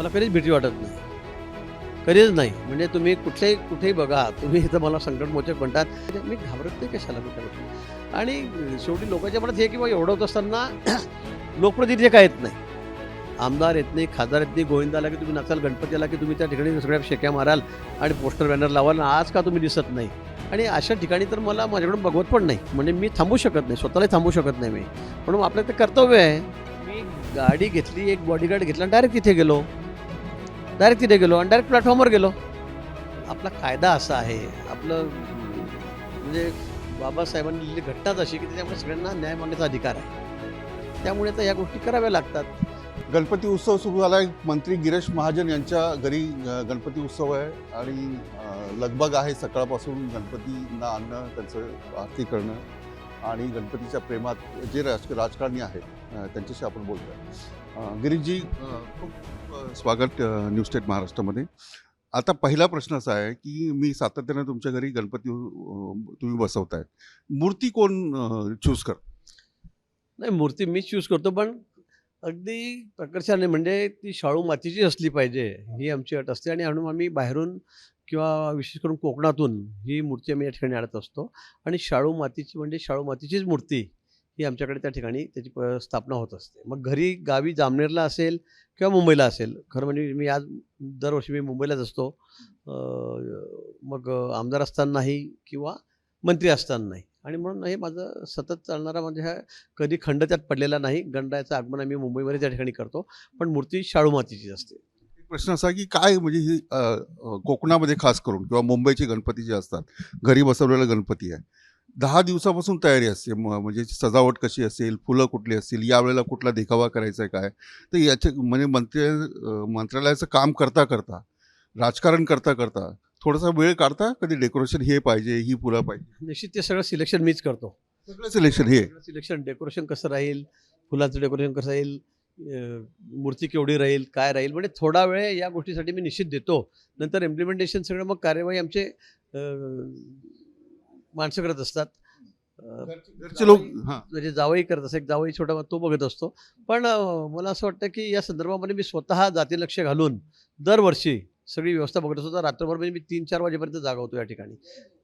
मला कधीच भीती वाटत नाही. कधीच नाही. म्हणजे तुम्ही कुठल्याही कुठेही बघा तुम्ही इथं मला संकटमोचक म्हणतात. म्हणजे मी घाबरत नाही कशाला मी करत आणि शेवटी लोकांच्या मनात हे की बाबा एवढं होत असताना लोकप्रतिनिधी काय येत नाही. आमदार येत नाही खासदार येत नाही गोविंदा आला की तुम्ही नसाल गणपती आला की तुम्ही त्या ठिकाणी सगळ्या शेक्या माराल आणि पोस्टर बॅनर लावाल आज का तुम्ही दिसत नाही. आणि अशा ठिकाणी तर मला माझ्याकडून बघवत पण नाही. म्हणजे मी थांबू शकत नाही स्वतःलाही थांबू शकत नाही मी. म्हणून आपलं ते कर्तव्य आहे. मी गाडी घेतली एक बॉडीगार्ड घेतला आणि डायरेक्ट तिथे गेलो. डायरेक्ट तिथे गेलो आणि डायरेक्ट प्लॅटफॉर्मवर गेलो. आपला कायदा असा आहे आपलं म्हणजे बाबासाहेबांनी लिहिलेली घटनाच अशी की त्याच्यामुळे सगळ्यांना न्याय मागण्याचा अधिकार आहे. त्यामुळे तर या गोष्टी कराव्या लागतात. गणपती उत्सव सुरू झाला. आहे मंत्री गिरीश महाजन यांच्या घरी गणपती उत्सव आहे आणि लगबग आहे सकाळपासून गणपतींना आणणं त्यांचं आरती करणं. आणि गणपतीच्या प्रेमात जे राज राजकारणी आहेत त्यांच्याशी आपण बोलतोय. गिरीशजी खूप स्वागत न्यू न्यूज स्टेट महाराष्ट्रामध्ये. आता पहिला प्रश्न असा आहे की मी सातत्याने तुमच्या घरी गणपती तुम्ही बसवताय. मूर्ती कोण चूज कर नाही मूर्ती मीच चूज करतो पण अगदी प्रकर्षाने म्हणजे ती शाळू मातीची असली पाहिजे ही आमची अट असते. आणि म्हणून आम्ही बाहेरून किंवा विशेष करून कोकणातून ही मूर्ती आम्ही या ठिकाणी आणत असतो. आणि शाळू मातीची म्हणजे शाळू मातीचीच मूर्ती ही आमच्याकडे त्या ठिकाणी त्याची प स्थापना होत असते. मग घरी गावी जामनेरला असेल किंवा मुंबईला असेल खरं म्हणजे मी आज दरवर्षी मी मुंबईलाच असतो. मग आमदार असतानाही किंवा मंत्री असतानाही. आणि म्हणून हे माझं सतत चालणारा म्हणजे हा कधी खंड त्यात पडलेला नाही. गंडाचं आगमन आम्ही मुंबईमध्ये त्या ठिकाणी करतो. पण मूर्ती शाळू मातीचीच असते. प्रश्न असा की काय म्हणजे ही कोकणामध्ये खास करून किंवा मुंबईचे गणपती जे असतात घरी बसवलेला गणपती आहे. दहा दिवसापासून तयारी असते. म्हणजे सजावट कशी असेल फुलं कुठली असतील यावेळेला कुठला देखावा करायचा आहे काय? तर याचे म्हणजे मंत्री मंत्रालयाचं काम करता करता राजकारण करता करता थोडासा वेळ काढता कधी डेकोरेशन हे पाहिजे ही फुलं पाहिजे. निश्चित ते सगळं सिलेक्शन मीच करतो. सगळं सिलेक्शन हे. सिलेक्शन डेकोरेशन कसं राहील फुलांचं डेकोरेशन कसं राहील मूर्ती केवढी राहील काय राहील? म्हणजे थोडा वेळ या गोष्टीसाठी मी निश्चित देतो. नंतर इम्प्लिमेंटेशन सगळं मग कार्यवाही आमचे माणसं करत असतात. घरचे लोक म्हणजे जावई करत असं एक जावई छोटा तो बघत असतो. पण मला असं वाटतं की या संदर्भामध्ये मी स्वतः जाती लक्ष घालून दरवर्षी सगळी व्यवस्था बघत असतो. तर रात्रभर म्हणजे मी तीन चार वाजेपर्यंत जागा होतो या ठिकाणी.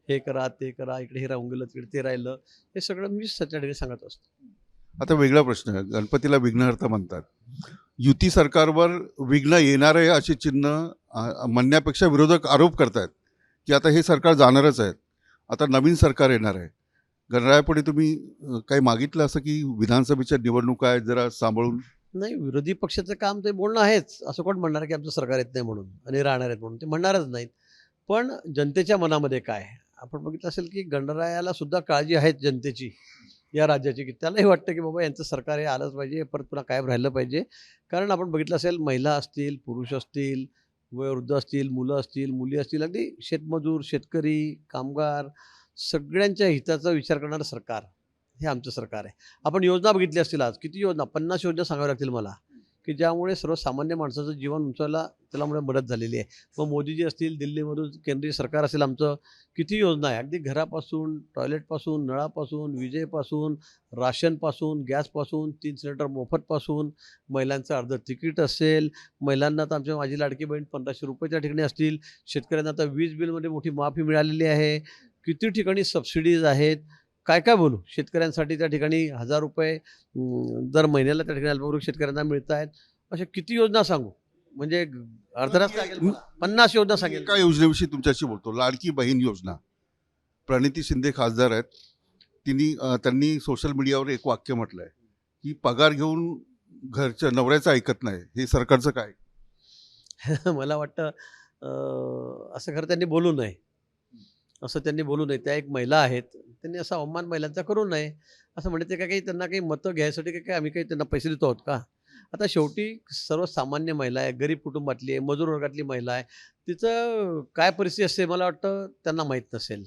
हे करा ते करा इकडे हे राहून गेलं तिकडे ते राहिलं. हे सगळं मी त्या ठिकाणी सांगत असतो. आता वेगळा प्रश्न आहे. गणपतीला विघ्नहर्ता म्हणतात. युती सरकारवर विघ्न येणार आहे असे चिन्ह म्हणण्यापेक्षा विरोधक आरोप करतायत की आता हे सरकार जाणारच आहे. आता नवीन सरकार येणार आहे. गणरायापुढे तुम्ही काही मागितलं असं की विधानसभेच्या निवडणुका आहेत जरा सांभाळून? नाही विरोधी पक्षाचं काम ते बोलणं आहेच. असं कोण म्हणणार की आमचं सरकार येत नाही म्हणून आणि राहणार आहेत म्हणून? ते म्हणणारच नाहीत. पण जनतेच्या मनामध्ये काय? आपण बघितलं असेल की गणरायाला सुद्धा काळजी आहे जनतेची. या राज्याची की त्यालाही वाटतं की बाबा यांचं सरकार हे आलंच पाहिजे परत पुन्हा कायम राहिलं पाहिजे. कारण आपण बघितलं असेल महिला असतील पुरुष असतील वयोवृद्ध असतील मुलं असतील मुली असतील अगदी शेतमजूर शेतकरी कामगार सगळ्यांच्या हिताचा विचार करणारं सरकार हे आमचं सरकार आहे. आपण योजना बघितली असतील आज किती योजना? पन्नास योजना सांगाव्या लागतील मला. की ज्यामुळे सर्वसामान्य माणसाचं जीवन उंचायला त्यालामुळे मदत झालेली आहे. मग मोदीजी असतील दिल्लीमधून केंद्रीय सरकार असेल आमचं किती योजना आहे अगदी घरापासून टॉयलेटपासून नळापासून विजेपासून राशनपासून गॅसपासून तीन सिलेंडर मोफतपासून महिलांचं अर्ध तिकीट असेल महिलांना तर आमच्या माझी लाडकी बहीण पंधराशे रुपयाच्या ठिकाणी असतील शेतकऱ्यांना आता वीज बिलमध्ये मोठी माफी मिळालेली आहे. किती ठिकाणी सबसिडीज आहेत? काय काय बोलू? शेतकऱ्यांसाठी त्या ठिकाणी हजार रुपये दर महिन्याला त्या ठिकाणी अल्पभूक शेतकऱ्यांना मिळत आहेत. अशा किती योजना सांगू? म्हणजे मला. पन्नास योजना सांगेल. एका योजनेविषयी तुमच्याशी बोलतो. लाडकी बहीण योजना. प्रणिती शिंदे खासदार आहेत. तिने त्यांनी सोशल मीडियावर एक वाक्य म्हटलं आहे की पगार घेऊन घरच्या नवऱ्याचं ऐकत नाही. हे सरकारचं काय? मला वाटतं असं खरं त्यांनी बोलू नये. असं त्यांनी बोलू नये. त्या एक महिला आहेत. त्यांनी असा अवमान महिलांचा करू नये. असं म्हणते ते काय काही त्यांना काही मतं घ्यायसाठी काय काय आम्ही काही त्यांना पैसे देतो आहोत का? आता शेवटी सर्वसामान्य महिला आहे गरीब कुटुंबातली आहे मजूर वर्गातली महिला आहे. तिचं काय परिस्थिती असते मला वाटतं? त्यांना माहीत नसेल.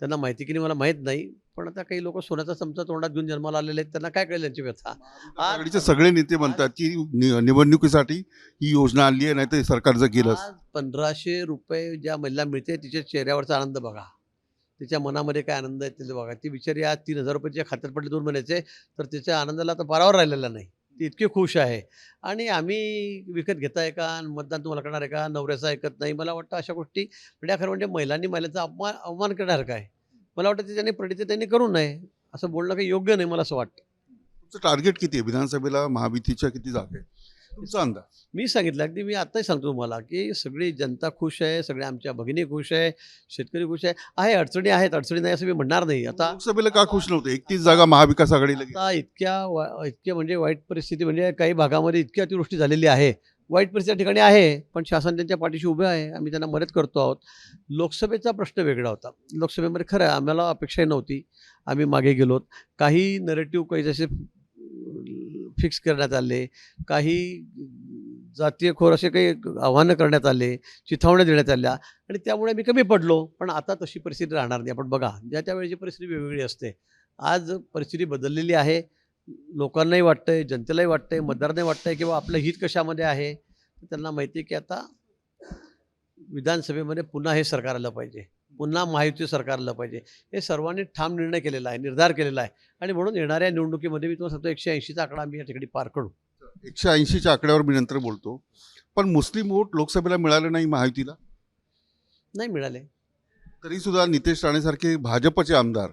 त्यांना माहिती की नाही मला माहीत नाही. पण आता काही लोक सोन्याचा चमचा तोंडात घेऊन जन्माला आलेले आहेत त्यांना काय कळेल त्यांची व्यथा? आघाडीचे सगळे नेते म्हणतात की नि- निवडणुकीसाठी ही योजना आणली आहे नाही तर सरकारचं गेलं आज पंधराशे रुपये ज्या महिला मिळते तिच्या चेहऱ्यावरचा आनंद बघा. तिच्या मनामध्ये काय आनंद आहे ते बघा. ती बिचारी आज तीन हजार रुपये तिच्या खात्यात पडले दोन महिन्याचे तर तिच्या आनंदाला आता पारावर राहिलेला नाही. ती इतकी खुश आहे. आणि आम्ही विकत घेताय का आणि मतदान तुम्हाला करणार आहे का नवऱ्याचं ऐकत नाही मला वाटतं अशा गोष्टी. म्हणजे खरं म्हणजे महिलांनी महिलांचा अपमान अवमान करणार काय? मला वाटतं ते त्यांनी त्यांनी करू नये. असं बोलणं काही योग्य नाही मला असं वाटतं. तुमचं टार्गेट किती आहे? विधानसभेला महायुतीच्या किती जागा आहे तुमचा अंदाज? मी सांगितलं अगदी मी आत्ताही सांगतो तुम्हाला की सगळी जनता खुश आहे सगळ्या आमच्या भगिनी खुश आहे शेतकरी खुश आहे. आहे अडचणी आहेत अडचणी नाही असं मी म्हणणार नाही. आता लोकसभेला का खुश नव्हते? एकतीस जागा महाविकास आघाडीला. आता इतक्या वा इतके म्हणजे वाईट परिस्थिती म्हणजे काही भागामध्ये इतकी अतिवृष्टी झालेली आहे. वाईट परिस्थिती ठिकाणी आहे पण शासन त्यांच्या पाठीशी उभे आहे आम्ही त्यांना मदत करतो आहोत. लोकसभेचा प्रश्न वेगळा होता. लोकसभेमध्ये खरं आम्हाला अपेक्षाही नव्हती. आम्ही मागे गेलोत काही नरेटिव्ह काही जसे फिक्स करण्यात आले काही जातीयखोर असे काही आव्हानं करण्यात आले चिथावण्या देण्यात आल्या आणि त्यामुळे मी कमी पडलो. पण आता तशी परिस्थिती राहणार नाही. आपण बघा ज्या त्यावेळेची परिस्थिती वेगवेगळी असते. आज परिस्थिती बदललेली आहे. लोकांनाही वाटतंय जनतेलाही वाटतंय मतदारांनाही वाटतंय किंवा आपलं हित कशामध्ये आहे? त्यांना माहिती आहे की आता विधानसभेमध्ये पुन्हा हे सरकार आलं पाहिजे. पुन्हा महायुती सरकार आलं पाहिजे. हे सर्वांनी ठाम निर्णय केलेला आहे निर्धार केलेला आहे. आणि म्हणून येणाऱ्या निवडणुकीमध्ये मी तुम्हाला सांगतो एकशे ऐंशीचा आकडा आम्ही या ठिकाणी पार करू. एकशे ऐंशीच्या आकड्यावर मी नंतर बोलतो. पण मुस्लिम वोट लोकसभेला मिळाले नाही महायुतीला? नाही मिळाले. तरी सुद्धा नितेश राणेसारखे भाजपचे आमदार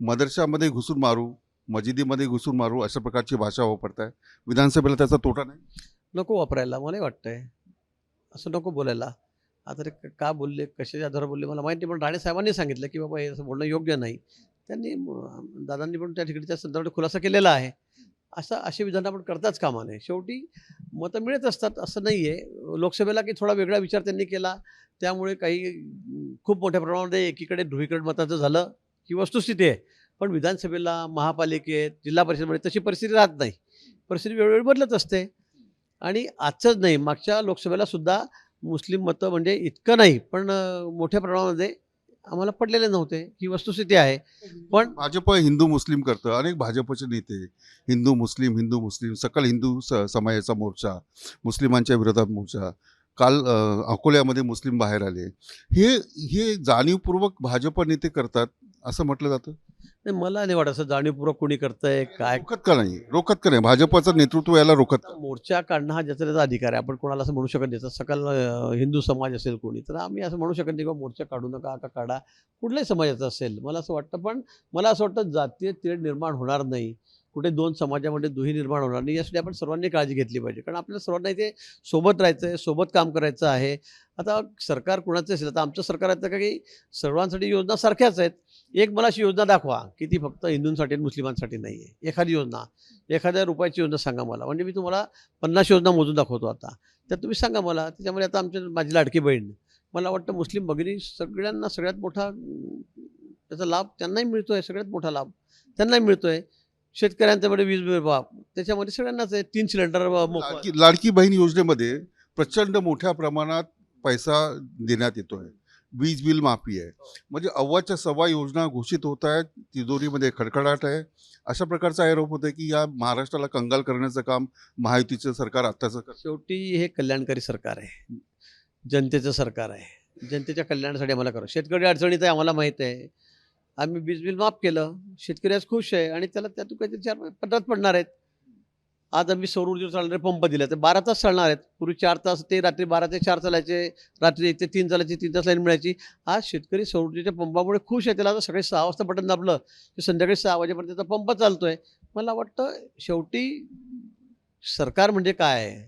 मदरशामध्ये घुसून मारू मजिदीमध्ये घुसून मारू अशा प्रकारची भाषा वापरताय विधानसभेला त्याचा तोटा नाही? नको वापरायला मला वाटतंय. असं नको बोलायला. आता ते का बोलले कशाच्या आधारावर बोलले मला माहिती पण राणे साहेबांनी सांगितलं की बाबा हे असं बोलणं योग्य नाही. त्यांनी दादांनी पण त्या ठिकाणी त्या संदर्भात खुलासा केलेला आहे. असं अशी विधानं आपण करताच कामा नये शेवटी मतं मिळत असतात असं नाही आहे लोकसभेला की थोडा वेगळा विचार त्यांनी केला. त्यामुळे काही खूप मोठ्या प्रमाणामध्ये एकीकडे ध्रुवीकरण मताचं झालं ही वस्तुस्थिती आहे. पण विधानसभेला महापालिकेत जिल्हा परिषदेमध्ये तशी परिस्थिती राहत नाही. परिस्थिती वेळोवेळी बदलत असते. आणि आजचंच नाही मागच्या लोकसभेला सुद्धा मुस्लिम मतं म्हणजे इतकं नाही पण मोठ्या प्रमाणामध्ये आम्हाला पडलेले नव्हते. ही वस्तुस्थिती आहे. पण भाजप हिंदू मुस्लिम करतं. अनेक भाजपचे नेते हिंदू मुस्लिम हिंदू मुस्लिम सकल हिंदू स समाजाचा मोर्चा मुस्लिमांच्या विरोधात मोर्चा काल अकोल्यामध्ये मुस्लिम बाहेर आले. हे हे जाणीवपूर्वक भाजप नेते करतात असं म्हटलं जातं? नाही, मला नाही वाटत असं जाणीवपूर्वक कोणी करतंय काय रोखत का नाही? रोखत का नाही? भाजपचं नेतृत्व याला रोखत का मोर्चा काढणं हा ज्याचा त्याचा अधिकार आहे. आपण कोणाला असं म्हणू शकत नाही. तर सकल अं, हिंदू समाज असेल कोणी तर आम्ही असं म्हणू शकत नाही किंवा मोर्चा काढू नका का काढा. कुठल्याही समाजाचा असेल. मला असं वाटतं पण मला असं वाटतं जातीय तेढ निर्माण होणार नाही. कुठे दोन समाजामध्ये दुही निर्माण होणार नाही यासाठी आपण सर्वांनी काळजी घेतली पाहिजे. कारण आपल्याला सर्वांना इथे सोबत राहायचं आहे सोबत काम करायचं आहे. आता सरकार कुणाचं असेल? आता आमचं सरकार आहे तर काही सर्वांसाठी योजना सारख्याच आहेत. एक मला अशी योजना दाखवा की ती फक्त हिंदूंसाठी आणि मुस्लिमांसाठी नाही आहे एखादी योजना. एखाद्या रुपयाची योजना सांगा मला. म्हणजे मी तुम्हाला पन्नास योजना मोजून दाखवतो आता. तर तुम्ही सांगा मला. त्याच्यामध्ये आता आमच्या माझी लाडकी बहीण. मला वाटतं मुस्लिम भगिनी सगळ्यांना सगळ्यात मोठा त्याचा लाभ त्यांनाही मिळतो आहे सगळ्यात मोठा लाभ त्यांनाही मिळतो आहे शेतकऱ्यांच्यामध्ये म्हणजे वीज बाप. त्याच्यामध्ये सगळ्यांनाच आहे. तीन सिलेंडर लाडकी लाडकी बहीण योजनेमध्ये प्रचंड मोठ्या प्रमाणात पैसा देण्यात येतो आहे वीज बिल माफी आहे. म्हणजे अव्वाच्या सव्वा योजना घोषित होत आहेत तिजोरीमध्ये खडखडाट आहे. अशा प्रकारचा आरोप होत आहे की या महाराष्ट्राला कंगाल करण्याचं काम महायुतीचं सरकार आत्ताचं शेवटी हे कल्याणकारी सरकार आहे. जनतेचं सरकार आहे. जनतेच्या कल्याणासाठी आम्हाला करा. शेतकरी अडचणीत आहे आम्हाला माहीत आहे. आम्ही वीज बिल माफ केलं. शेतकरी आज खुश आहे आणि त्याला त्यातून काहीतरी चार पत्रात पडणार आहेत. आज आम्ही सौर ऊर्जेवर चालणारे पंप दिले तर बारा तास चालणार आहेत. पूर्वी चार तास ते रात्री बारा ते चार चालायचे. रात्री एक ते तीन चालायचे तीन तास लाईन मिळायची. आज शेतकरी सौर ऊर्जेच्या पंपामुळे खुश आहे त्याला आता सकाळी सहा वाजता बटन दाबलं की संध्याकाळी सहा वाजेपर्यंत त्याचा पंप चालतो आहे मला वाटतं शेवटी सरकार म्हणजे काय? आहे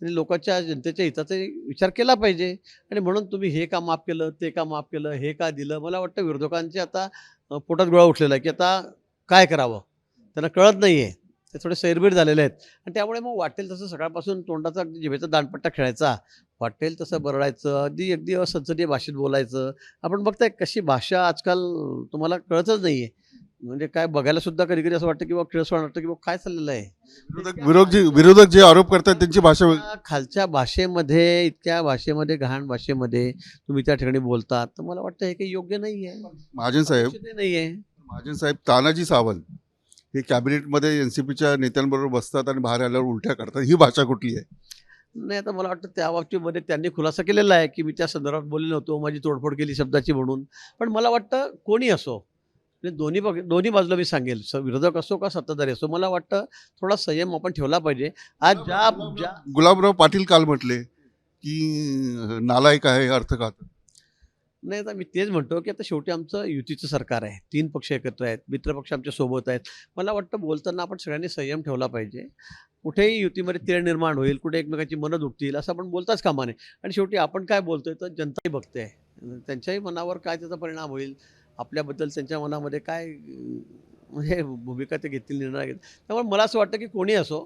त्यांनी लोकांच्या जनतेच्या हिताचा विचार केला पाहिजे. आणि म्हणून तुम्ही हे का माफ केलं ते का माफ केलं हे का दिलं? मला वाटतं विरोधकांचे आता पोटात गोळा उठलेला आहे की आता काय करावं? त्यांना कळत नाही आहे ते थोडे सैरबीर झालेले आहेत. आणि त्यामुळे मग वाटेल तसं सकाळपासून तोंडाचा जिभेचा दांडपट्टा खेळायचा. वाटेल तसं बरडायचं. अगदी अगदी असंसदीय भाषेत बोलायचं. आपण बघताय कशी भाषा आजकाल तुम्हाला कळतच नाही आहे म्हणजे काय बघायला सुद्धा कधी कधी असं वाटतं की बाबा किळसवाण वाटतं की काय चाललेलं आहे? विरोधक जे विरोधक जे आरोप करतात त्यांची भाषा खालच्या भाषेमध्ये इतक्या भाषेमध्ये घाण भाषेमध्ये तुम्ही त्या ठिकाणी बोलतात. तर मला वाटतं हे काही योग्य नाही आहे महाजन साहेब. नाही आहे महाजन साहेब तानाजी सावंत. हे कॅबिनेटमध्ये एन सी पीच्या नेत्यांबरोबर बसतात आणि बाहेर आल्यावर उलट्या करतात. ही भाषा कुठली आहे? नाही आता मला वाटतं त्या बाबतीमध्ये त्यांनी खुलासा केलेला आहे की मी त्या संदर्भात बोलले नव्हतो माझी तोडफोड केली शब्दाची म्हणून. पण मला वाटतं कोणी असो म्हणजे दोन्ही पक्ष दोन्ही बाजूला मी सांगेल स विरोधक असो का सत्ताधारी असो मला वाटतं थोडा संयम आपण ठेवला पाहिजे. आज ज्या ज्या गुलाबराव पाटील काल म्हटले की नालायक आहे अर्थघात. नाही आता मी तेच म्हणतो की आता शेवटी आमचं युतीचं सरकार आहे. तीन पक्ष एकत्र आहेत मित्रपक्ष आमच्यासोबत आहेत. मला वाटतं बोलताना आपण सगळ्यांनी संयम ठेवला पाहिजे. कुठेही युतीमध्ये तिर निर्माण होईल कुठे एकमेकांची मनं दुखतील असं आपण बोलताच कामा नये. आणि शेवटी आपण काय बोलतोय तर जनताही बघते त्यांच्याही मनावर काय त्याचा परिणाम होईल? आपल्याबद्दल त्यांच्या मनामध्ये काय म्हणजे भूमिका ते घेतील निर्णय घेतील. त्यामुळे मला असं वाटतं की कोणी असो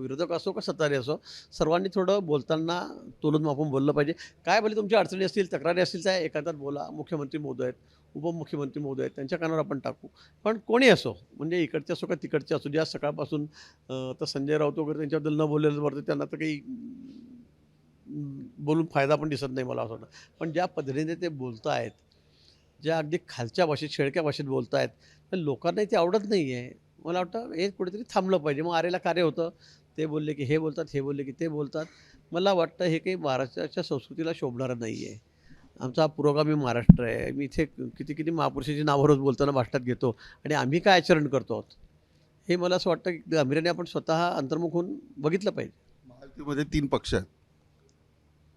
विरोधक असो का सत्ताधारी असो सर्वांनी थोडं बोलताना तोलून मापून बोललं पाहिजे. काय भले तुमच्या अडचणी असतील तक्रारी असतील त्या एखाद्यात बोला. मुख्यमंत्री महोदय आहेत उपमुख्यमंत्री महोदय आहेत त्यांच्या कानावर आपण टाकू. पण कोणी असो म्हणजे इकडचे असो का तिकडचे असो ज्या सकाळपासून तर संजय राऊत वगैरे त्यांच्याबद्दल न बोललेलं बरं त्यांना तर काही बोलून फायदा पण दिसत नाही मला असं वाटतं. पण ज्या पद्धतीने ते बोलत आहेत ज्या अगदी खालच्या भाषेत शेळक्या भाषेत बोलत आहेत तर लोकांनाही ते आवडत नाही आहे मला वाटतं हे कुठेतरी थांबलं पाहिजे. मग आरेला कार्य होतं. ते बोलले की हे बोलतात हे बोलले की ते बोलतात. मला वाटतं हे काही महाराष्ट्राच्या संस्कृतीला शोभणारं नाही आहे आमचा हा पुरोगामी महाराष्ट्र आहे. मी इथे किती किती महापुरुषाची नावं रोज बोलताना भाषणात घेतो आणि आम्ही काय आचरण करतो आहोत? हे मला असं वाटतं की गांभीर्याने आपण स्वतः अंतर्मुख होऊन बघितलं पाहिजे. महायुतीमध्ये तीन पक्ष आहेत.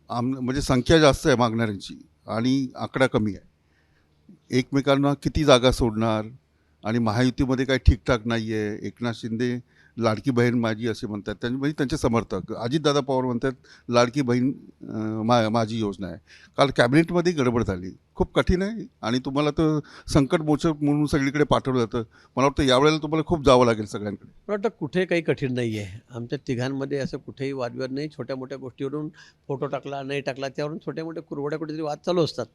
आम म्हणजे संख्या जास्त आहे मागणाऱ्यांची आणि आकडा कमी आहे. एकमेकांना किती जागा सोडणार? आणि महायुतीमध्ये काही ठीकठाक नाही आहे एकनाथ शिंदे लाडकी बहीण माझी असे म्हणतात. त्यांनी म्हणजे त्यांचे समर्थक. अजितदादा पवार म्हणतात लाडकी बहीण मा माझी योजना आहे. काल कॅबिनेटमध्ये गडबड झाली. खूप कठीण आहे आणि तुम्हाला तर संकट मोचक म्हणून सगळीकडे पाठवलं जातं. मला वाटतं यावेळेला तुम्हाला खूप जावं लागेल सगळ्यांकडे. मला वाटतं कुठे काही कठीण नाही आहे आमच्या तिघांमध्ये असं कुठेही वादविवाद नाही. छोट्या मोठ्या गोष्टीवरून फोटो टाकला नाही टाकला त्यावरून छोट्या मोठ्या कुरवड्या कुठेतरी वाद चालू असतात.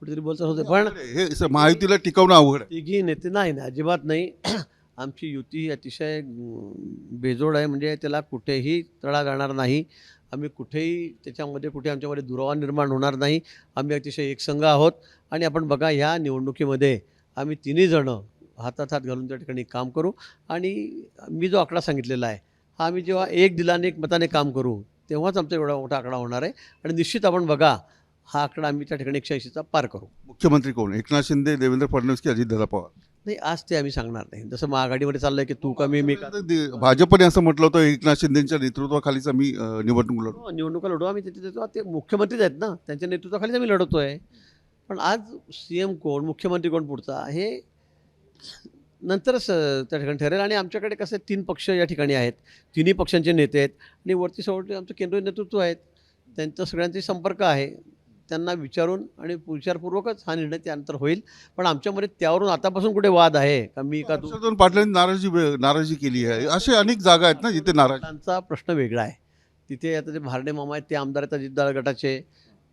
कुठेतरी बोलतात होते. पण हे स- महायुतीला टिकवणं अवघड आहे. तिघी नेते नाही ना अजिबात नाही. आमची युती ही अतिशय अं, बेजोड आहे. म्हणजे त्याला कुठेही तडा जाणार नाही. आम्ही कुठेही त्याच्यामध्ये कुठे आमच्यामध्ये दुरावा निर्माण होणार नाही. आम्ही अतिशय एकसंघ आहोत. आणि आपण बघा ह्या निवडणुकीमध्ये आम्ही तिन्ही जणं हातात हात घालून त्या ठिकाणी काम करू. आणि मी जो आकडा सांगितलेला आहे हा आम्ही जेव्हा एक दिलाने एक मताने काम करू तेव्हाच आमचा एवढा मोठा आकडा होणार आहे. आणि निश्चित आपण बघा हा आकडा आम्ही त्या ठिकाणी एकशे ऐंशीचा पार करू. मुख्यमंत्री कोण? एकनाथ शिंदे देवेंद्र फडणवीस की अजितदादा पवार? नाही आज ते आम्ही सांगणार नाही. जसं मग आघाडीमध्ये चाललंय की तू कमी मी का? दे- भाजपने असं म्हटलं होतं एकनाथ शिंदेच्या नेतृत्वाखालीच आम्ही अं, निवडणूक लढू हो, निवडणुका लढू आम्ही तिथे देतो ते मुख्यमंत्रीच आहेत ना. त्यांच्या नेतृत्वाखालीच आम्ही लढवतोय पण आज सी एम कोण मुख्यमंत्री कोण पुढचा हे नंतरच अं, त्या ठिकाणी ठरेल. आणि आमच्याकडे कसं तीन पक्ष या ठिकाणी आहेत. तिन्ही पक्षांचे नेते आहेत. आणि वरती शेवटी आमचं केंद्रीय नेतृत्व आहेत. त्यांचा सगळ्यांचे संपर्क आहे. त्यांना विचारून आणि विचारपूर्वकच हा निर्णय त्यानंतर होईल. पण आमच्यामध्ये त्यावरून आतापासून कुठे वाद आहे? का मी का तू? हर्षवर्धन पाटलांनी नाराजी नाराजी केली आहे. असे अनेक जागा आहेत ना जिथे नाराज त्यांचा प्रश्न वेगळा आहे. तिथे आता ते भारडे मामा आहेत ते आमदार आहेत अजितदार गटाचे.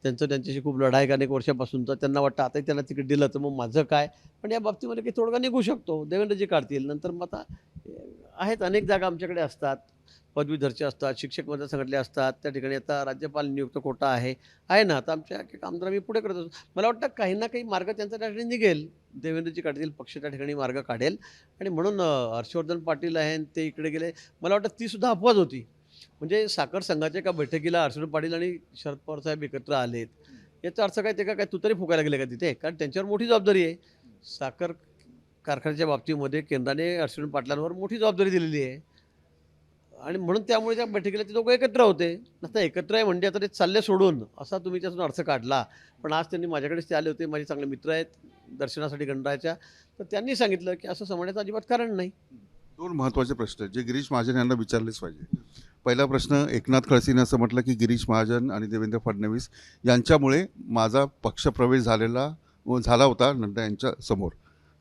त्यांचं त्यांच्याशी खूप लढाई आहे अनेक वर्षापासून तर त्यांना वाटतं आता त्यांना तिकीट दिलं तर मग माझं काय? पण या बाबतीमध्ये काही तोडगा निघू शकतो. देवेंद्रजी काढतील. नंतर मग आता आहेत अनेक जागा आमच्याकडे असतात. पदवीधरचे असतात शिक्षक मतदारसंघातले असतात. त्या ठिकाणी आता राज्यपाल नियुक्त कोटा आहे. आहे ना? आता आमच्या एक आमदार आम्ही पुढे करत असतो. मला वाटतं काही ना काही मार्ग त्यांचा त्या ठिकाणी निघेल. देवेंद्रजी काढतील पक्ष त्या ठिकाणी मार्ग काढेल. आणि म्हणून हर्षवर्धन पाटील आहे आणि ते इकडे गेले. मला वाटतं ती सुद्धा अपवाद होती. म्हणजे साखर संघाच्या एका बैठकीला हर्षवर्धन पाटील आणि शरद पवार साहेब एकत्र आलेत. याचा अर्थ काय? ते का काय तुतारी फुकायला गेले का तिथे? कारण त्यांच्यावर मोठी जबाबदारी आहे. साखर कारखान्याच्या बाबतीमध्ये केंद्राने हर्षवर्धन पाटलांवर मोठी जबाबदारी दिलेली आहे. आणि म्हणून त्यामुळे त्या बैठकीला ते दोघं एकत्र होते. आता एकत्र आहे म्हणजे आता ते चालले सोडून. असा तुम्ही त्यातून अर्थ काढला. पण आज त्यांनी माझ्याकडेच ते आले होते. माझे चांगले मित्र आहेत. दर्शनासाठी गणरायाच्या. तर त्यांनी सांगितलं की असं समजण्याचं अजिबात कारण नाही. दोन महत्त्वाचे प्रश्न जे गिरीश महाजन यांना विचारलेच पाहिजे. पहिला प्रश्न एकनाथ खडसेने असं म्हटलं की गिरीश महाजन आणि देवेंद्र फडणवीस यांच्यामुळे माझा पक्षप्रवेश झालेला व झाला होता नड्डा यांच्या समोर.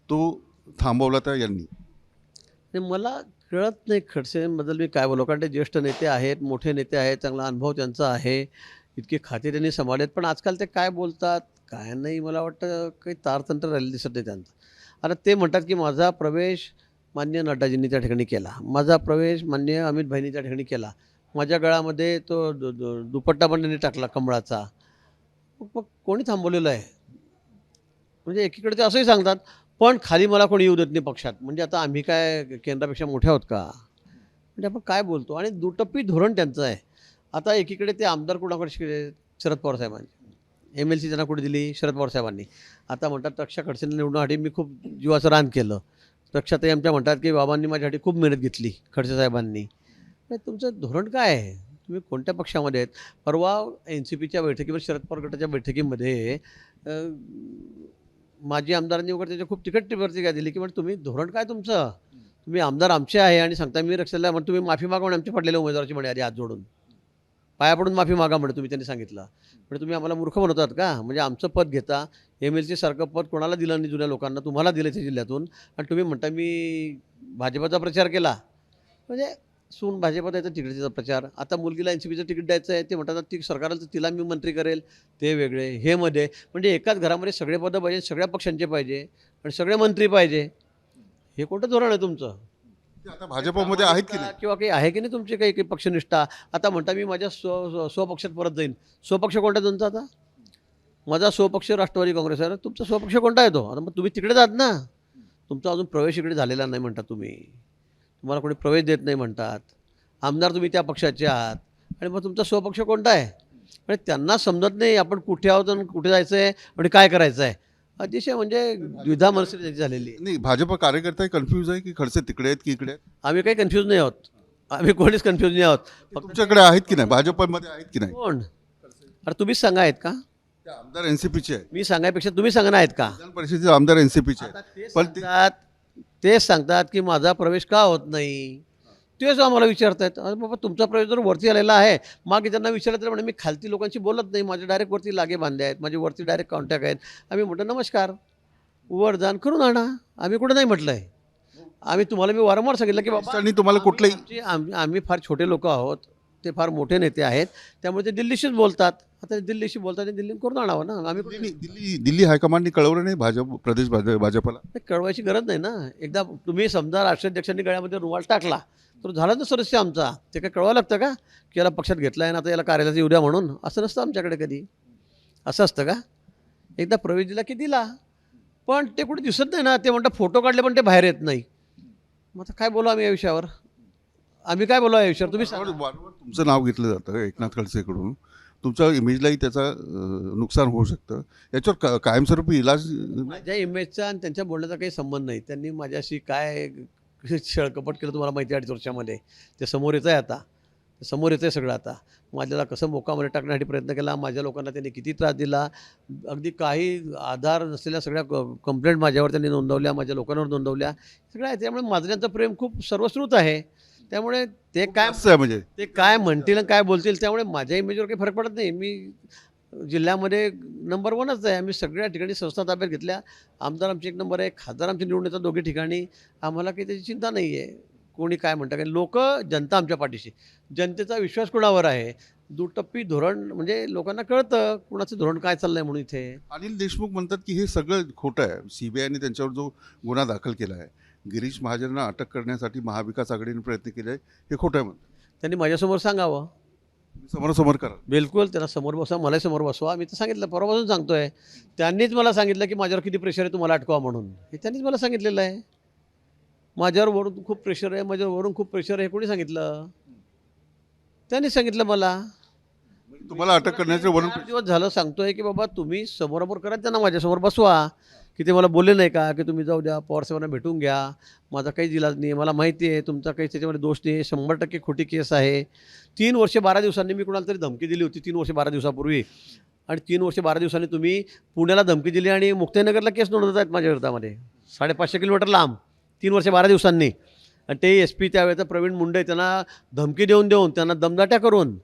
तो थांबवला त्या यांनी. मला कळत नाही खडसेंबद्दल मी काय बोलू? कारण ते ज्येष्ठ नेते आहेत मोठे नेते आहेत चांगला अनुभव त्यांचा आहे. इतके खाते त्यांनी सांभाळलेत. पण आजकाल ते काय बोलतात? काय नाही मला वाटतं काही तारतंत्र राहिलं दिसत नाही त्यांचं. आता ते म्हणतात की माझा प्रवेश मान्य नड्डाजींनी त्या ठिकाणी केला. माझा प्रवेश मान्य अमित भाईंनी त्या ठिकाणी केला. माझ्या गळामध्ये तो दु- दुपट्टा पण त्यांनी टाकला कमळाचा. मग कोणी थांबवलेलं आहे? म्हणजे एकीकडे ते असंही सांगतात पण खाली मला कोणी येऊ देत नाही पक्षात. म्हणजे आता आम्ही काय केंद्रापेक्षा मोठ्या आहोत का? म्हणजे आपण काय बोलतो? आणि दुटप्पी धोरण त्यांचं आहे. आता एकीकडे ते आमदार कुणाकडे शिकले? शरद पवार साहेबांनी एम एल सी त्यांना कुठे दिली? शरद पवार साहेबांनी. आता म्हणतात रक्षा खडसेंना निवडण्यासाठी मी खूप जीवाचं रान केलं. रक्षाताई आमच्या म्हणतात की बाबांनी माझ्यासाठी खूप मेहनत घेतली खडसे साहेबांनी. म्हणजे तुमचं धोरण काय आहे? तुम्ही कोणत्या पक्षामध्ये आहेत? परवा एन सी पीच्या बैठकीवर शरद पवार गटाच्या बैठकीमध्ये माजी आमदारांनी वगैरे त्याच्या खूप तिकट प्रतिक्रिया दिली की म्हणजे तुम्ही धोरण काय तुमचं? तुम्ही आमदार आमचे आहे आणि सांगता मी रक्षाला म्हणजे तुम्ही माफी मागा म्हणे आमच्या पडलेल्या उमेदवाराची म्हणे आधी हात जोडून. पाया पडून माफी मागा म्हणे तुम्ही त्यांनी सांगितलं. म्हणजे तुम्ही आम्हाला मूर्ख बनवतात का? म्हणजे आमचं पद घेता एम एल सारखं पद कोणाला दिलं नाही जुन्या लोकांना तुम्हाला दिलं त्या जिल्ह्यातून. आणि तुम्ही म्हणता मी भाजपाचा प्रचार केला. म्हणजे सून भाजपात यायचं तिकीटचा प्रचार. आता मुलगीला एन सी पीचं तिकीट द्यायचं आहे ते म्हणतात ती सरकारला तिला मी मंत्री करेल. ते वेगळे हे मध्ये. म्हणजे एकाच घरामध्ये सगळे पदं पाहिजे सगळ्या पक्षांचे पाहिजे आणि सगळे मंत्री पाहिजे. हे कोणतं धोरण आहे तुमचं? ते आता भाजपमध्ये आहेत की नाही? किंवा काही आहे की नाही तुमची काही काही पक्षनिष्ठा? आता म्हणता मी माझ्या स्व स्व- स्वपक्षात परत जाईन. स्वपक्ष कोणता तुमचा आता? माझा स्वपक्ष राष्ट्रवादी काँग्रेस आहे. तुमचा स्वपक्ष कोणता येतो आता मग तुम्ही तिकडे जात ना. तुमचा अजून प्रवेश इकडे झालेला नाही म्हणता तुम्ही. तुम्हाला कोणी प्रवेश देत नाही म्हणतात. आमदार तुम्ही त्या पक्षाचे आहात. आणि मग तुमचा स्वपक्ष कोणता आहे? म्हणजे त्यांना समजत नाही आपण कुठे आहोत आणि कुठे जायचं आहे आणि काय करायचं आहे अतिशय म्हणजे द्विधा मनस्थिती झालेली आहे. नाही भाजप कार्यकर्ता कन्फ्यूज आहे की खडसे तिकडे आहेत की इकडे आहेत? आम्ही काही कन्फ्यूज नाही आहोत. आम्ही कोणीच कन्फ्यूज नाही आहोत. तुमच्याकडे आहेत की नाही? भाजपमध्ये आहेत की नाही? कोण? अरे तुम्हीच सांगा आहेत का? ते आमदार एनसीपीचे आहेत. मी सांगायपेक्षा तुम्ही सांगा आहेत का? विधान परिषदेचे आमदार एनसीपीचे आहेत. पण ते- सांगतात तेच सांगतात की माझा प्रवेश का होत नाही? तेच आम्हाला विचारतायत अरे बाबा तुमचा प्रवेश जर वरती आलेला आहे मागे त्यांना विचारलं तर म्हणे मी खालती लोकांशी बोलत नाही माझे डायरेक्ट वरती लागे बांधे आहेत माझे वरती डायरेक्ट कॉन्टॅक्ट आहेत. आम्ही म्हटलं नमस्कार वर जाण करून आणा. आम्ही कुठं नाही म्हटलं आहे आम्ही तुम्हाला मी वारंवार सांगितलं की बाबा तुम्हाला कुठलंही आम्ही फार छोटे लोक आहोत. ते फार मोठे नेते आहेत. त्यामुळे ते दिल्लीशीच बोलतात. आता ते दिल्लीशी बोलतात ते दिल्ली करून आणावं ना? आम्ही कुठे दिल्ली दिल्ली दिल्ली हायकमांडने कळवलं नाही? भाजप प्रदेश भाज- भाजपला? ते कळवायची गरज नाही ना. एकदा तुम्ही समजा राष्ट्राध्यक्षांनी गळ्यामध्ये रुमाल टाकला तर झाला ना सदस्य आमचा. ते काय कळवावं लागतं का? की याला पक्षात घेतला आहे ना आता याला कार्यालयात येऊ द्या म्हणून? असं नसतं आमच्याकडे कधी. असं असतं का? एकदा प्रवेश दिला की दिला. पण ते कुठे दिसत नाही ना. ते म्हणतात फोटो काढले पण ते बाहेर येत नाही. मग आता काय बोलू आम्ही या विषयावर? आम्ही काय बोलू या विषयावर तुम्ही सांगा. वारंवार वारंवार तुमचं नाव घेतलं जातं एकनाथ खडसेकडून. तुमच्या इमेजलाही त्याचा अं, नुकसान होऊ शकतं. याच्यावर का कायमस्वरूपी इलाज माझ्या इमेजचा आणि त्यांच्या बोलण्याचा काही संबंध नाही. त्यांनी माझ्याशी काय छळकपट केलं तुम्हाला माहिती आहे अडीच वर्षामध्ये. ते समोर येतं आहे आता. ते समोर येतं आहे सगळं आता. माझ्याला कसं मोकामध्ये टाकण्यासाठी प्रयत्न केला माझ्या लोकांना त्यांनी किती त्रास दिला. अगदी काही आधार नसलेल्या सगळ्या कंप्लेंट माझ्यावर त्यांनी नोंदवल्या माझ्या लोकांवर नोंदवल्या. सगळ्या आहे त्यामुळे माझं त्यांचं प्रेम खूप सर्वश्रुत आहे. त्यामुळे ते काय म्हणजे. ते काय म्हणतील आणि काय बोलतील त्यामुळे माझ्या इमेजवर काही फरक पडत नाही. मी जिल्ह्यामध्ये नंबर वनच आहे. आम्ही सगळ्या ठिकाणी संस्था ताब्यात घेतल्या. आमदार आमचे एक नंबर आहे. खासदार आमचे निवडून येतात दोघी ठिकाणी. आम्हाला काही त्याची चिंता नाही आहे. कोणी काय म्हणतं कारण लोक जनता आमच्या पाठीशी. जनतेचा विश्वास कोणावर आहे? दुटप्पी धोरण म्हणजे लोकांना कळतं कुणाचं धोरण काय चाललंय म्हणून इथे. अनिल देशमुख म्हणतात की हे सगळं खोटं आहे. सीबीआयने त्यांच्यावर जो गुन्हा दाखल केला आहे. गिरीश महाजनना अटक करण्यासाठी महाविकास आघाडीने प्रयत्न केले हे खोटं आहे म्हणतात. त्यांनी माझ्यासमोर सांगावं. समोरासमोर करा. बिलकुल त्यांना समोर बसवा मलाही समोर बसवा. मी तर सांगितलं परवापासून सांगतोय. त्यांनीच मला सांगितलं की माझ्यावर किती प्रेशर आहे तुम्हाला अटकवा म्हणून. हे त्यांनीच मला सांगितलेलं आहे. माझ्यावर वरून खूप प्रेशर आहे माझ्यावर वरून खूप प्रेशर आहे हे कोणी सांगितलं? त्यांनी सांगितलं मला. तुम्हाला अटक करण्याचे वरून दिवस झालं सांगतोय की बाबा तुम्ही समोरासमोर करा त्यांना माझ्यासमोर बसवा. की ते मला बोलले नाही का की तुम्ही जाऊ द्या पवारसाहेबांना भेटून घ्या. माझा काही इलाज नाही मला माहिती आहे तुमचा काही त्याच्यामध्ये दोष नाही शंभर टक्के खोटी केस आहे. तीन वर्ष बारा दिवसांनी मी कुणाला तरी धमकी दिली होती तीन वर्षे बारा दिवसापूर्वी. आणि तीन वर्ष बारा दिवसांनी तुम्ही पुण्याला धमकी दिली आणि मुक्ताईनगरला केस नोंदवत आहेत माझ्या विरोधामध्ये. साडेपाचशे किलोमीटर लांब तीन वर्ष बारा दिवसांनी. आणि ते एस पी त्यावेळेचा प्रवीण मुंडे त्यांना धमकी देऊन देऊन त्यांना दमदाट्या करून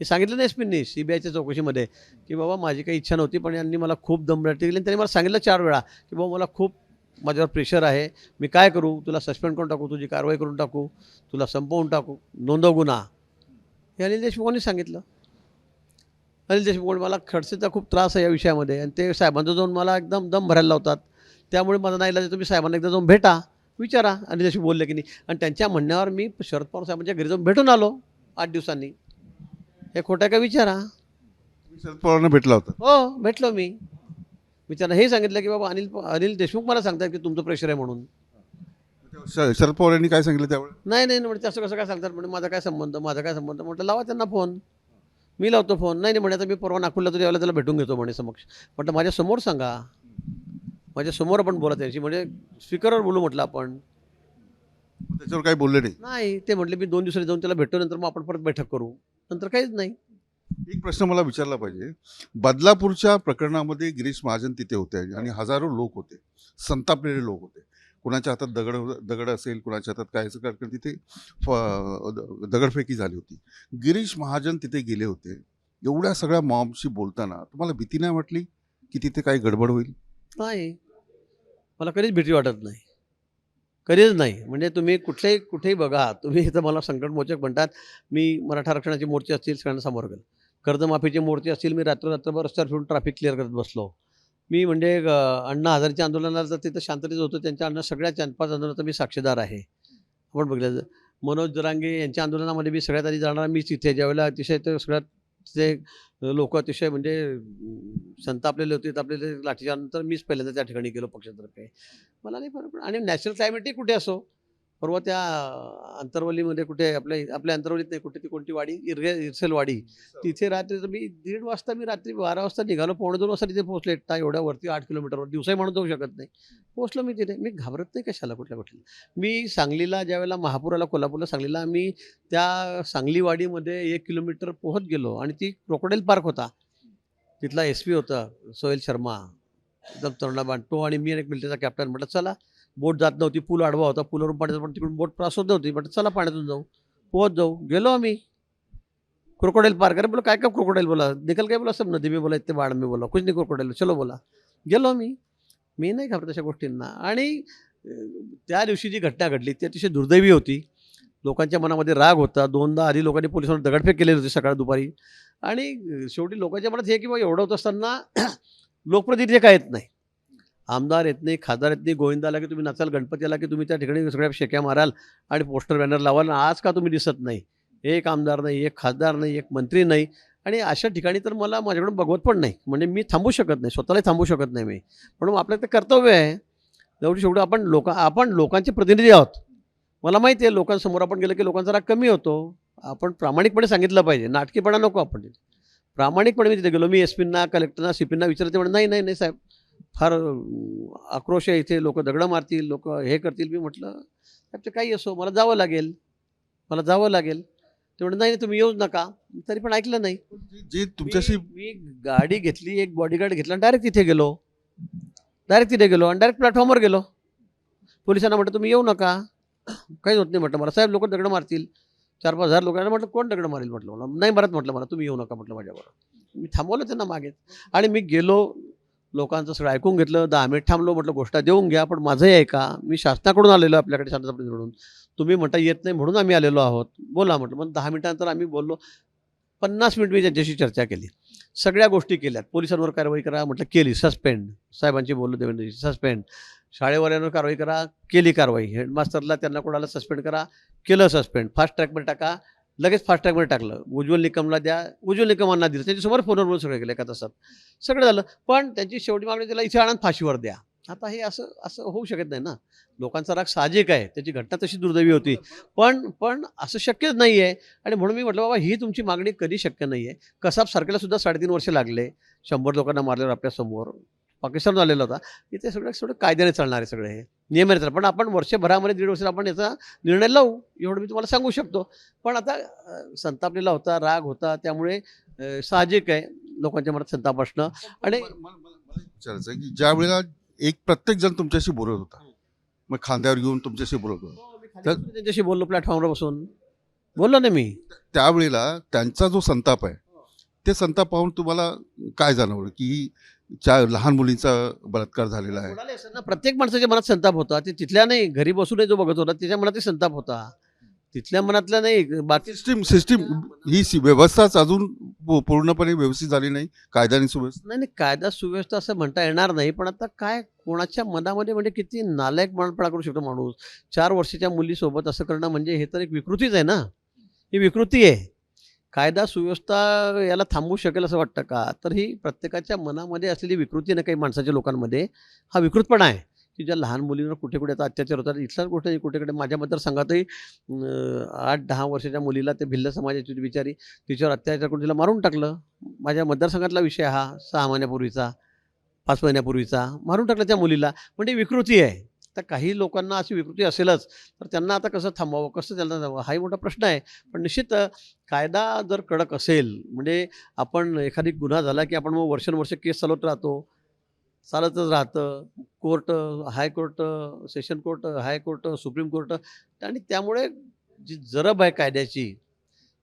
हे सांगितलं नाही एसपींनी सी बी आयच्या चौकशीमध्ये की बाबा माझी काही इच्छा नव्हती पण यांनी मला खूप दमदाटी दिली आणि त्यांनी मला सांगितलं चार वेळा की बाबा मला खूप माझ्यावर प्रेशर आहे. मी काय करू? तुला सस्पेंड करून टाकू तुझी कारवाई करून टाकू तुला संपवून टाकू. नोंदव गुन्हा. हे अनिल देशमुखांनी सांगितलं. अनिल देशमुख मला खडसेचा खूप त्रास आहे या विषयामध्ये. आणि ते साहेबांचं जाऊन मला एकदम दम भरायला लावतात. त्यामुळे माझा नाही इलाज तुम्ही साहेबांना एकदा जाऊन भेटा. विचारा. अनिल देशमुख बोलले की नाही. आणि त्यांच्या म्हणण्यावर मी शरद पवार साहेबांच्या घरी जाऊन भेटून आलो आठ दिवसांनी. हे खोटं का विचारा? तुम्ही शरद पवारांना भेटला होता. हो भेटलो मी. मी त्यांना हे सांगितलं की बाबा अनिल अनिल देशमुख मला सांगतात की तुमचं प्रेशर आहे म्हणून. श- शरद पवार यांनी काय सांगितलं त्यावेळेस नाही नाही म्हणजे असं कसं काय सांगतात म्हणजे माझा काय संबंध माझा काय संबंध? म्हटलं लावा त्यांना फोन मी लावतो फोन नाही नाही म्हणे आता मी परवा नागपूरला तरी यायला त्याला भेटून घेतो म्हणे समक्ष. म्हटलं माझ्यासमोर सांगा. माझ्यासमोर आपण बोला त्याची म्हणजे स्पीकरवर बोलू म्हटलं आपण. त्याच्यावर काही बोलले नाही. नाही ते म्हटले मी दोन दिवसांनी जाऊन त्याला भेटतो नंतर मग आपण परत बैठक करू. नंतर काहीच नाही. एक प्रश्न मला विचारला पाहिजे. बदलापूरच्या प्रकरणामध्ये गिरीश महाजन तिथे होते आणि हजारो लोक होते. संतापलेले लोक होते. कुणाच्या हातात दगड दगड असेल कुणाच्या हातात काय असेल कारण तिथे दगडफेकी झाली होती. गिरीश महाजन तिथे गेले होते. एवढ्या सगळ्या मॉबशी बोलताना तुम्हाला भीती नाही वाटली की तिथे काही गडबड होईल? नाही. मला कधीच भीती वाटत नाही. कधीच नाही. म्हणजे तुम्ही कुठलेही कुठेही बघा तुम्ही इथं मला संकटमोचक म्हणतात मी मराठा आरक्षणाचे मोर्चे असतील सगळ्यांना समोर गेलो कर्जमाफीचे मोर्चे असतील मी रात्र रात्रभर रस्त्यावर फिरून ट्रॅफिक क्लिअर करत बसलो. मी म्हणजे अण्णा हजारच्या आंदोलनाला तर तिथं शांततेत होतो त्यांच्या अण्णा सगळ्या चार पाच आंदोलनाचा मी साक्षीदार आहे. आपण बघितलं मनोज जरांगे यांच्या आंदोलनामध्ये मी सगळ्यात आधी जाणारा मीच तिथे ज्यावेळेला अतिशय तर सगळ्यात जे लोक अतिशय म्हणजे संतापलेले होते तापलेले लाठीच्यानंतर मीच पहिल्यांदा त्या ठिकाणी गेलो पक्षातर्फे. मला नाही फरक आणि नॅशनल क्लायमेटही कुठे असो? परवा त्या अंतरवलीमध्ये कुठे आपल्या आपल्या अंतरवलीत नाही कुठे ती कोणती वाडी इरगे इरसेलवाडी. तिथे रात्री तर मी दीड वाजता मी रात्री बारा वाजता निघालो पावणे दोन वाजता तिथे पोहोचले. एकटा एवढ्या वरती आठ किलोमीटरवर. दिवसाही म्हणून जाऊ शकत नाही. पोहोचलो मी तिथे. मी घाबरत नाही कशाला कुठल्या गोष्टीला. मी सांगलीला ज्यावेळेला महापुराला कोल्हापूरला सांगलीला मी त्या सांगलीवाडीमध्ये एक किलोमीटर पोहत गेलो आणि ती क्रोकोडाईल पार्क होता. तिथला एस पी होता सोहेल शर्मा एकदम तरुणाबाण तो आणि मी एक मिलिटरीचा कॅप्टन म्हटलं चला बोट जात नव्हती पूल आडवा होता पुलावरून पाण्यात पण तिकडून बोट क्रॉस होत नव्हती म्हटलं चला पाण्यातून जाऊ. पोहत जाऊ. गेलो आम्ही. क्रोकोडाईल पार्क अरे बोला काय काय क्रोकोडाईल बोला? निकल काय बोला? सब नदी मी बोला इतने बाळ मी बोला. कुछ नाही क्रोकोडाईल. चलो बोला. गेलो मी मी नाही घाबरत अशा गोष्टींना. आणि त्या दिवशी जी घटना घडली ती अतिशय दुर्दैवी होती. लोकांच्या मनामध्ये राग होता. दोनदा आधी लोकांनी पोलिसांवर दगडफेक केलेली होती सकाळ दुपारी. आणि शेवटी लोकांच्या मनात हे की बा एवढं होत असताना लोकप्रतिनिधी काय येत नाही. आमदार येत नाही खासदार येत नाही गोविंदा आला की तुम्ही नचाल गणपती आला की तुम्ही त्या ठिकाणी सगळ्या शेक्या माराल आणि पोस्टर बॅनर लावाल आज का तुम्ही दिसत नाही? एक आमदार नाही एक खासदार नाही एक मंत्री नाही आणि अशा ठिकाणी तर मला माझ्याकडून बघवत पण नाही. म्हणजे मी थांबू शकत नाही स्वतःलाही थांबू शकत नाही मी. म्हणून आपलं ते कर्तव्य आहे. जेवढी शेवटी आपण लोक आपण लोकांचे प्रतिनिधी आहोत. मला माहिती आहे लोकांसमोर आपण गेलं की लोकांचा राग कमी होतो. आपण प्रामाणिकपणे सांगितलं पाहिजे नाटकीपणा नको आपण. प्रामाणिकपणे मी तिथे गेलो मी एस पींना कलेक्टरना सी पींना विचारते म्हणजे नाही नाही नाही साहेब फार आक्रोश आहे इथे लोक दगडं मारतील लोक हे करतील. मी म्हटलं साहेब ते काही असो मला जावं लागेल. मला जावं लागेल. ते म्हणजे नाही नाही, तुम्ही येऊच नका. तरी पण ऐकलं नाही. जे तुमच्याशी मी मी गाडी घेतली एक बॉडीगार्ड घेतला आणि डायरेक्ट तिथे गेलो. डायरेक्ट तिथे गेलो आणि डायरेक्ट प्लॅटफॉर्मवर गेलो. पोलिसांना म्हटलं तुम्ही येऊ नका. काहीच होत नाही म्हटलं मला. साहेब लोक दगडं मारतील. चार पाच हजार लोकांना म्हटलं कोण दगडं मारेल? म्हटलं मला. नाही मारत म्हटलं मला. तुम्ही येऊ नका म्हटलं माझ्याबरोबर. मी थांबवलं त्यांना मागे. आणि मी गेलो लोकांचं सगळं ऐकून घेतलं दहा मिनिट थांबलो म्हटलं गोष्ट देऊन घ्या पण माझंही ऐका. मी शासनाकडून आलेलो आपल्याकडे शांतता म्हणून. तुम्ही म्हणता येत नाही म्हणून आम्ही आलेलो आहोत. बोला म्हटलं. मग दहा मिनिटानंतर आम्ही बोललो. पन्नास मिनिट मी त्यांच्याशी चर्चा केली. सगळ्या गोष्टी केल्यात. पोलिसांवर कारवाई करा म्हटलं केली. सस्पेंड. साहेबांची बोललो देवेंद्रजी सस्पेंड. शाळेवाल्यांवर कारवाई करा केली कारवाई. हेडमास्टरला त्यांना कोणाला सस्पेंड करा केलं सस्पेंड. फास्ट ट्रॅकमध्ये टाका. लगेच फास्ट ट्रॅकमध्ये टाकलं. उज्ज्वल निकमला द्या. उज्ज्वल निकमांना दिलं. त्यांच्यासमोर फोनवर बोलून सगळं केलं एका तासात सगळं झालं. पण त्यांची शेवटी मागणी त्याला इथे आणून फाशीवर द्या. आता हे असं असं होऊ शकत नाही ना. लोकांचा राग साहजिक आहे. त्याची घटना तशी दुर्दैवी होती. पण पण असं शक्यच नाही आहे आणि म्हणून मी म्हटलं बाबा ही तुमची मागणी कधी शक्य नाही आहे कसाब सारखेला सुद्धा साडेतीन वर्ष लागले. शंभर लोकांना मारल्यावर आपल्यासमोर पाकिस्तान आलेला होता इथे सगळं सगळं कायद्याने चालणार आहे सगळे हे. नियमाने चालणार पण आपण वर्षभरामध्ये दीड वर्षात आपण याचा निर्णय लावू एवढं मी तुम्हाला सांगू शकतो. पण आता संतापलेला होता राग होता त्यामुळे साहजिक आहे लोकांच्या मनात संताप असणं आणि विचारायचं की ज्या वेळेला एक प्रत्येक जण तुमच्याशी बोलत होता मग खांद्यावर घेऊन तुमच्याशी बोलत होता. तर- त्यांच्याशी बोललो प्लॅटफॉर्मवर बसून. बोललो ना मी. त्यावेळेला त्यांचा जो संताप आहे ते संताप पाहून तुम्हाला काय जाणवलं की त्या लहान मुलींचा बलात्कार झालेला आहे. प्रत्येक माणसाच्या मनात संताप होता. ते तिथल्या नाही घरी बसूनही जो बघत होता त्याच्या मनातही संताप होता. तिथल्या मनातल्या नाही बाकी सिस्टीम सिस्टीम ही व्यवस्थाच अजून पूर्णपणे व्यवस्थित झाली नाही. कायद्याने सुव्यवस्था. नाही नाही कायदा सुव्यवस्था असं म्हणता येणार नाही पण आता काय कोणाच्या मनामध्ये म्हणजे किती नालायक मनपणा करू शकतो माणूस? चार वर्षाच्या मुलीसोबत असं करणं म्हणजे हे तर एक विकृतीच आहे ना? ही विकृती आहे. कायदा सुव्यवस्था याला थांबवू शकेल असं वाटतं का? तर ही प्रत्येकाच्या मनामध्ये असलेली विकृती ना काही माणसाच्या लोकांमध्ये हा विकृतपणा आहे की ज्या लहान मुलींवर कुठे कुठे आता अत्याचार होतात. इथलाच गोष्ट नाही कुठे कुठे माझ्या मतदारसंघातही आठ दहा वर्षाच्या मुलीला ते भिल्ल समाजाची विचारी बिचारी तिच्यावर अत्याचार करून तिला मारून टाकलं. माझ्या मतदारसंघातला विषय हा सहा महिन्यापूर्वीचा पाच महिन्यापूर्वीचा मारून टाकलं त्या मुलीला. म्हणजे विकृती आहे. तर काही लोकांना अशी विकृती असेलच तर त्यांना आता कसं थांबवावं कसं त्यांना थांबवावं हाही मोठा प्रश्न आहे. पण निश्चित कायदा जर कडक असेल म्हणजे आपण एखादी गुन्हा झाला की आपण मग वर्षानुवर्ष केस चालवत राहतो चालतच राहतं. Court high court session court high court supreme court आणि त्यामुळे जी जरब आहे कायद्याची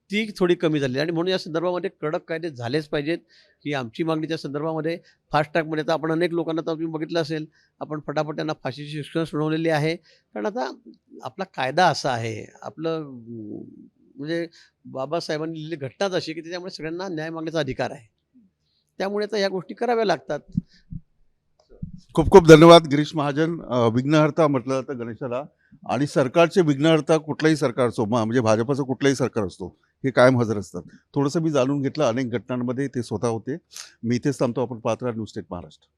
ती थोडी कमी झाली. आणि म्हणून या संदर्भामध्ये कडक कायदे झालेच पाहिजेत. ही आमची मागणी त्या संदर्भामध्ये फास्ट ट्रॅकमध्ये तर आपण अनेक लोकांना तर तुम्ही बघितलं असेल आपण फटाफट त्यांना फाशीची शिक्षण सुनावलेली आहे. कारण आता आपला कायदा असा आहे आपलं म्हणजे बाबासाहेबांनी लिहिलेली घटनाच अशी की त्याच्यामुळे सगळ्यांना न्याय मागण्याचा अधिकार आहे. त्यामुळे तर या गोष्टी कराव्या लागतात. खूप खूप धन्यवाद गिरीश महाजन. विघ्नहर्ता म्हटलं जातं गणेशाला. आणि सरकारचे विघ्नहर्ता कुठलंही सरकार असो म्हणजे भाजपचं कुठलंही सरकार असतो हे कायम हजर असतात. थोडंसं मी जाणून घेतलं अनेक घटनांमध्ये ते स्वतः होते. मी इथेच थांबतो. आपण पात्र न्यूज स्टेट महाराष्ट्र.